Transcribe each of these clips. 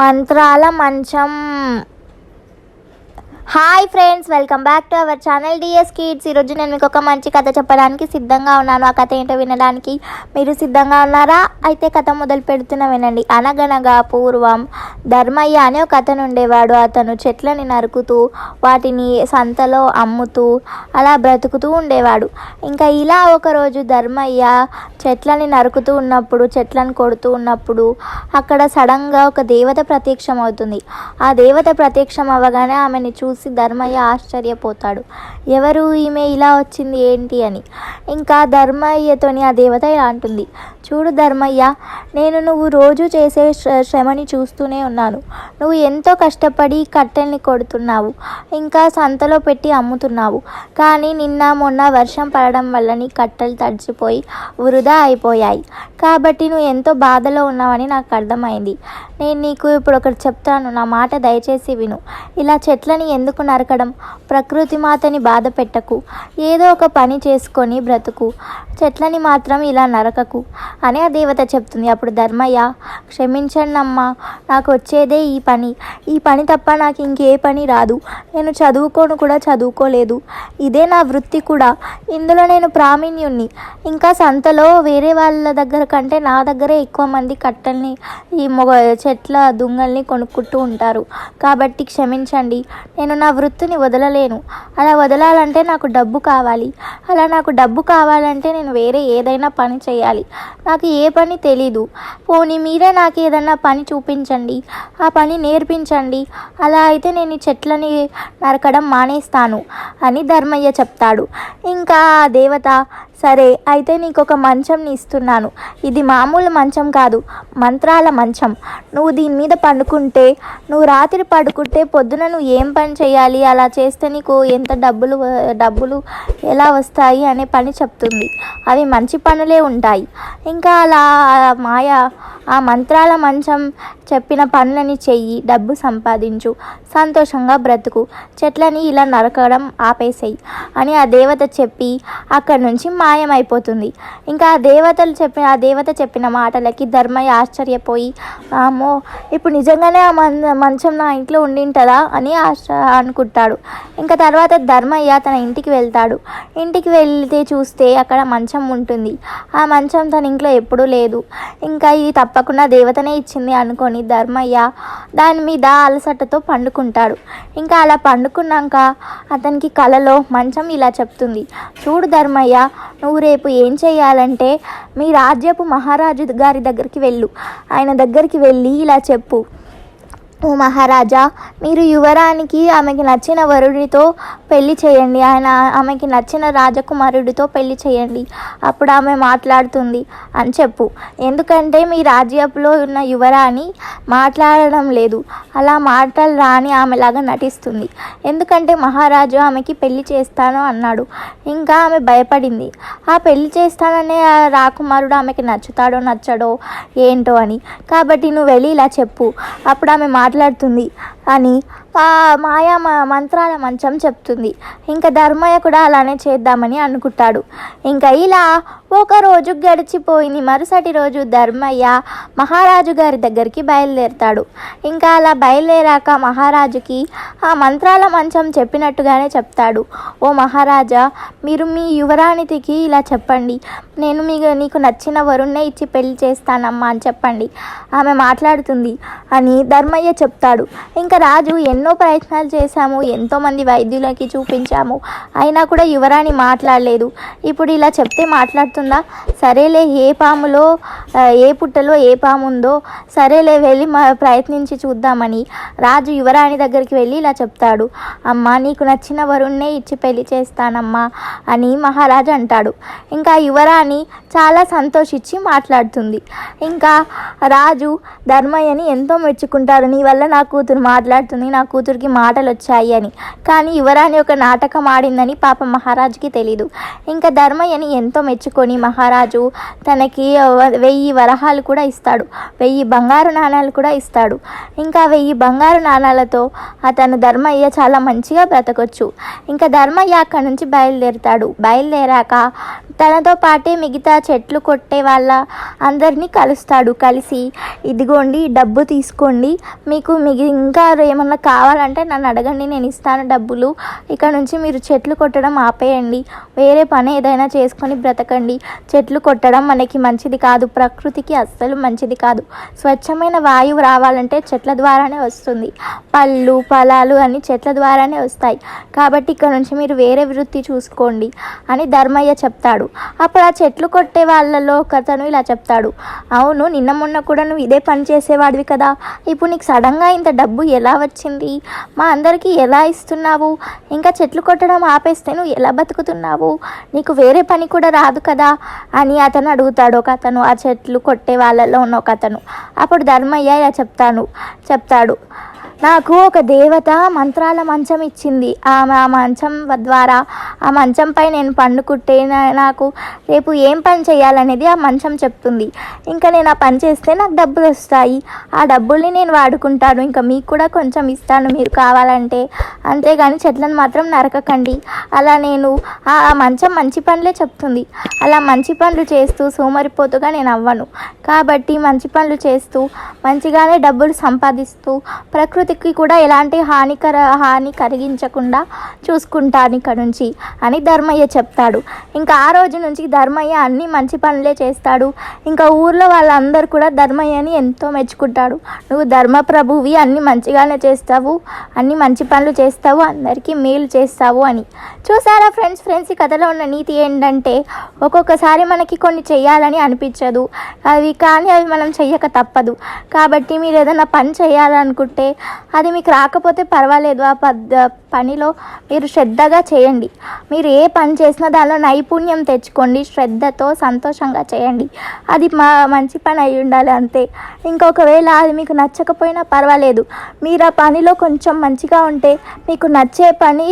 మంత్రాల మంచం. Hi friends welcome back to our channel DS kids. ఈరోజు నేను మీకు ఒక మంచి కథ చెప్పడానికి సిద్ధంగా ఉన్నాను. ఆ కథ ఏంటో వినడానికి మీరు సిద్ధంగా ఉన్నారా? అయితే కథ మొదలు పెడుతున్న వినండి. అనగనగా పూర్వం ధర్మయ్య అనే ఒక అతను ఉండేవాడు. అతను చెట్లని నరుకుతూ వాటిని సంతలో అమ్ముతూ అలా బ్రతుకుతూ ఉండేవాడు. ఇంకా ఇలా ఒకరోజు ధర్మయ్య చెట్లని నరుకుతూ ఉన్నప్పుడు చెట్లను కొడుతూ ఉన్నప్పుడు అక్కడ సడన్గా ఒక దేవత ప్రత్యక్షం అవుతుంది ఆ దేవత ప్రత్యక్షం అవ్వగానే ఆమెని చూసి ధర్మయ్య ఆశ్చర్యపోతాడు. ఎవరు ఈమె ఇలా వచ్చింది ఏంటి అని. ఇంకా ధర్మయ్యతోని ఆ దేవత ఇలా అంటుంది. చూడు ధర్మయ్య నేను నువ్వు రోజు చేసే శ్రమని చూస్తూనే ఉన్నాను. నువ్వు ఎంతో కష్టపడి కట్టెల్ని కొడుతున్నావు ఇంకా సంతలో పెట్టి అమ్ముతున్నావు. కానీ నిన్న మొన్న వర్షం పడడం వల్ల నీ కట్టెలు తడిచిపోయి వృధా అయిపోయాయి. కాబట్టి నువ్వు ఎంతో బాధలో ఉన్నావని నాకు అర్థమైంది. నేను నీకు ఇప్పుడు ఒకటి చెప్తాను నా మాట దయచేసి విను. ఇలా చెట్లని ఎందుకు నరకడం? ప్రకృతి మాతని బాధ పెట్టకు. ఏదో ఒక పని చేసుకొని బ్రతుకు. చెట్లని మాత్రం ఇలా నరకకు. అని ఆ దేవత చెప్తుంది. అప్పుడు ధర్మయ్య క్షమించండి అమ్మా నాకు వచ్చేదే ఈ పని. ఈ పని తప్ప నాకు ఇంకే పని రాదు. నేను చదువుకోను కూడా చదువుకోలేదు. ఇదే నా వృత్తి కూడా. ఇందులో నేను ప్రావీణ్యుణ్ణి. ఇంకా సంతలో వేరే వాళ్ళ దగ్గర కంటే నా దగ్గరే ఎక్కువ మంది కట్టెల్ని ఈ మొగ చెట్ల దుంగల్ని కొనుక్కుంటూ ఉంటారు. కాబట్టి క్షమించండి. నేను నా వృత్తిని వదలలేను. అలా వదలాలంటే నాకు డబ్బు కావాలి. అలా నాకు డబ్బు కావాలంటే నేను వేరే ఏదైనా పని చేయాలి. నాకు ఏ పని తెలీదు. పోనీ మీరే నాకు ఏదైనా పని చూపించండి. ఆ పని నేర్పించండి. అలా అయితే నేను ఈ చెట్లని నరకడం మానేస్తాను అని ధర్మయ్య చెప్తాడు. ఇంకా ఆ దేవత సరే అయితే నీకు ఒక మంచంని ఇస్తున్నాను ఇది మామూలు మంచం కాదు మంత్రాల మంచం. నువ్వు దీని మీద పండుకుంటే నువ్వు రాత్రి పడుకుంటే పొద్దున నువ్వు ఏం పని చేయాలి? అలా చేస్తే నీకు ఎంత డబ్బులు డబ్బులు ఎలా వస్తాయి అనే పని చెప్తుంది. అవి మంచి పనులే ఉంటాయి. ఇంకా అలా మాయ ఆ మంత్రాల మంచం చెప్పిన పనులని చెయ్యి డబ్బు సంపాదించు సంతోషంగా బ్రతుకు చెట్లని ఇలా నరకడం ఆపేసేయి అని ఆ దేవత చెప్పి అక్కడి నుంచి మాయమైపోతుంది. ఇంకా ఆ దేవతలు చెప్పిన ఆ దేవత చెప్పిన మాటలకి ధర్మయ్య ఆశ్చర్యపోయి అమ్మో ఇప్పుడు నిజంగానే ఆ మం మంచం నా ఇంట్లో ఉండింటదా? అని ఆశ అనుకుంటాడు. ఇంకా తర్వాత ధర్మయ్య తన ఇంటికి వెళ్తాడు. ఇంటికి వెళ్తే చూస్తే అక్కడ మంచం ఉంటుంది. ఆ మంచం తన ఇంట్లో ఎప్పుడూ లేదు. ఇంకా ఇది తప్పకుండా దేవతనే ఇచ్చింది అనుకొని ధర్మయ్య దాని మీద అలసటతో పండుకుంటాడు. ఇంకా అలా పండుకున్నాక అతనికి కలలో మంచం ఇలా చెప్తుంది. చూడు ధర్మయ్య నువ్వు రేపు ఏం చేయాలంటే మీ రాజ్యపు మహారాజు గారి దగ్గరికి వెళ్ళు. ఆయన దగ్గరికి వెళ్ళి ఇలా చెప్పు. ఓ మహారాజా మీరు యువరానికి ఆమెకి నచ్చిన వరుడితో పెళ్ళి చేయండి. ఆయన ఆమెకి నచ్చిన రాజకుమారుడితో పెళ్ళి చేయండి. అప్పుడు ఆమె మాట్లాడుతుంది. అని చెప్పు. ఎందుకంటే మీ రాజ్యపులో ఉన్న యువరాణి మాట్లాడడం లేదు. అలా మాటలు రాని ఆమెలాగా నటిస్తుంది. ఎందుకంటే మహారాజు ఆమెకి పెళ్ళి చేస్తాను అన్నాడు. ఇంకా ఆమె భయపడింది. ఆ పెళ్ళి చేస్తాననే ఆ రాకుమారుడు ఆమెకి నచ్చుతాడో నచ్చడో ఏంటో అని. కాబట్టి నువ్వు వెళ్ళి ఇలా చెప్పు. అప్పుడు ఆమె మాట్లాడుతుంది. అని ఆ మాయా మంత్రాల మంచం చెప్తుంది. ఇంకా ధర్మయ్య కూడా అలానే చేద్దామని అనుకుంటాడు. ఇంకా ఇలా ఒక రోజు గడిచిపోయింది. మరుసటి రోజు ధర్మయ్య మహారాజు గారి దగ్గరికి బయలుదేరుతాడు. ఇంకా అలా బయలుదేరాక మహారాజుకి ఆ మంత్రాల మంచం చెప్పినట్టుగానే చెప్తాడు. ఓ మహారాజా మీరు మీ యువరాణితికి ఇలా చెప్పండి. నేను మీకు నీకు నచ్చిన వరుణ్ణే ఇచ్చి పెళ్ళి చేస్తానమ్మా అని చెప్పండి. ఆమె మాట్లాడుతుంది. అని ధర్మయ్య చెప్తాడు. ఇంకా రాజు ఎన్ని ఎన్నో ప్రయత్నాలు చేశాము ఎంతోమంది వైద్యులకి చూపించాము. అయినా కూడా యువరాణి మాట్లాడలేదు. ఇప్పుడు ఇలా చెప్తే మాట్లాడుతుందా? సరేలే ఏ పాములో ఏ పుట్టలో ఏ పాము ఉందో సరేలే వెళ్ళి మా ప్రయత్నించి చూద్దామని. రాజు యువరాణి దగ్గరికి వెళ్ళి ఇలా చెప్తాడు. అమ్మా నీకు నచ్చిన వరుణ్ణే ఇచ్చి పెళ్ళి చేస్తానమ్మా అని మహారాజు అంటాడు. ఇంకా యువరాణి చాలా సంతోషించి మాట్లాడుతుంది. ఇంకా రాజు ధర్మయ్యని ఎంతో మెచ్చుకుంటారు. నీ వల్ల నా కూతురు మాట్లాడుతుంది నాకు కూతురికి మాటలు వచ్చాయి అని. కానీ యువరాణి ఒక నాటకం ఆడిందని పాప మహారాజుకి తెలీదు. ఇంకా ధర్మయ్యని ఎంతో మెచ్చుకొని మహారాజు తనకి వెయ్యి వరహాలు కూడా ఇస్తాడు. వెయ్యి బంగారు నాణాలు కూడా ఇస్తాడు. ఇంకా వెయ్యి బంగారు నాణాలతో అతను ధర్మయ్య చాలా మంచిగా బ్రతకొచ్చు. ఇంకా ధర్మయ్య అక్కడి నుంచి బయలుదేరుతాడు. బయలుదేరాక తనతో పాటే మిగతా చెట్లు కొట్టే వాళ్ళ అందరినీ కలుస్తాడు. కలిసి ఇదిగోండి డబ్బు తీసుకోండి. మీకు మిగి ఇంకా ఏమన్నా కావాలంటే నన్ను అడగండి. నేను ఇస్తాను డబ్బులు. ఇక్కడ నుంచి మీరు చెట్లు కొట్టడం ఆపేయండి. వేరే పని ఏదైనా చేసుకొని బ్రతకండి. చెట్లు కొట్టడం మనకి మంచిది కాదు. ప్రకృతికి అస్సలు మంచిది కాదు. స్వచ్ఛమైన వాయువు రావాలంటే చెట్ల ద్వారానే వస్తుంది. పళ్ళు ఫలాలు అన్ని చెట్ల ద్వారానే వస్తాయి. కాబట్టి ఇక్కడ నుంచి మీరు వేరే వృత్తి చూసుకోండి అని ధర్మయ్య చెప్తాడు. అప్పుడు ఆ చెట్లు కొట్టే వాళ్ళలో ఒకతను ఇలా చెప్తాడు. అవును నిన్న మొన్న కూడా నువ్వు ఇదే పని చేసేవాడివి కదా. ఇప్పుడు నీకు సడన్గా ఇంత డబ్బు ఎలా వచ్చింది? మా అందరికీ ఎలా ఇస్తున్నావు? ఇంకా చెట్లు కొట్టడం ఆపేస్తే నువ్వు ఎలా బతుకుతున్నావు? నీకు వేరే పని కూడా రాదు కదా అని అతను అడుగుతాడు. ఒక అతను ఆ చెట్లు కొట్టే వాళ్ళలో ఉన్న ఒక అతను. అప్పుడు ధర్మయ్య ఇలా చెప్తాను చెప్తాడు. నాకు ఒక దేవత మంత్రాల మంచం ఇచ్చింది. ఆ ఆ మంచం ద్వారా ఆ మంచంపై నేను పండుకుంటే నాకు రేపు ఏం పని చేయాలనేది ఆ మంచం చెప్తుంది. ఇంకా నేను ఆ పని చేస్తే నాకు డబ్బులు వస్తాయి. ఆ డబ్బుల్ని నేను వాడుకుంటాను. ఇంకా మీకు కూడా కొంచెం ఇస్తాను. మీరు కావాలంటే అంతేగాని చెట్లను మాత్రం నరకకండి. అలా నేను ఆ మంచం మంచి పనులే చెప్తుంది. అలా మంచి పనులు చేస్తూ సోమరిపోతుగా నేను అవ్వను. కాబట్టి మంచి పనులు చేస్తూ మంచిగానే డబ్బులు సంపాదిస్తూ ప్రకృతి ప్రకృతికి కూడా ఎలాంటి హానికర హాని కలిగించకుండా చూసుకుంటాను ఇక్కడ నుంచి అని ధర్మయ్య చెప్తాడు. ఇంకా ఆ రోజు నుంచి ధర్మయ్య అన్ని మంచి పనులే చేస్తాడు. ఇంకా ఊర్లో వాళ్ళందరూ కూడా ధర్మయ్యని ఎంతో మెచ్చుకుంటాడు. నువ్వు ధర్మప్రభువి అన్ని మంచిగానే చేస్తావు అన్ని మంచి పనులు చేస్తావు అందరికీ మేలు చేస్తావు అని. చూసారా ఫ్రెండ్స్ ఫ్రెండ్స్ ఈ కథలో ఉన్న నీతి ఏంటంటే ఒక్కొక్కసారి మనకి కొన్ని చేయాలని అనిపించదు. అవి కానీ అవి మనం చెయ్యక తప్పదు. కాబట్టి మీరు ఏదైనా పని చేయాలనుకుంటే అది మీకు రాకపోతే పర్వాలేదు. ఆ పద్ పనిలో మీరు శ్రద్ధగా చేయండి. మీరు ఏ పని చేసినా దానిలో నైపుణ్యం తెచ్చుకోండి. శ్రద్ధతో సంతోషంగా చేయండి. అది మా మంచి పని అయి ఉండాలి అంతే. ఇంకొకవేళ అది మీకు నచ్చకపోయినా పర్వాలేదు. మీరు ఆ పనిలో కొంచెం మంచిగా ఉంటే మీకు నచ్చే పని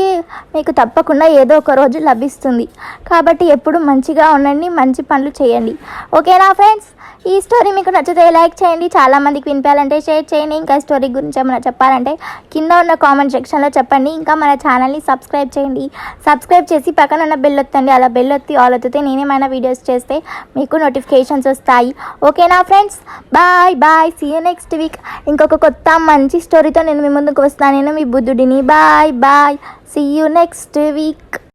మీకు తప్పకుండా ఏదో ఒక రోజు లభిస్తుంది. కాబట్టి ఎప్పుడు మంచిగా ఉండండి. మంచి పనులు చేయండి. ఓకేనా ఫ్రెండ్స్? ఈ స్టోరీ మీకు నచ్చితే లైక్ చేయండి. చాలామందికి వినిపించాలంటే షేర్ చేయండి. ఇంకా స్టోరీ గురించి ఏమైనా చెప్పాలంటే కింద ఉన్న కామెంట్ సెక్షన్లో చెప్పండి. ఇంకా ఇంకా మన ఛానల్ని సబ్స్క్రైబ్ చేయండి. సబ్స్క్రైబ్ చేసి పక్కన ఉన్న బెల్ ఒత్తండి. అలా బెల్ ఒత్తి ఆల్ ఒత్తితే నేనేమైనా వీడియోస్ చేస్తే మీకు నోటిఫికేషన్స్ వస్తాయి. ఓకేనా friends bye bye see you next week ఇంకొక కొత్త మంచి స్టోరీతో నేను మీ ముందుకు వస్తాను. నేను మీ బుద్ధుడిని. Bye bye see you next week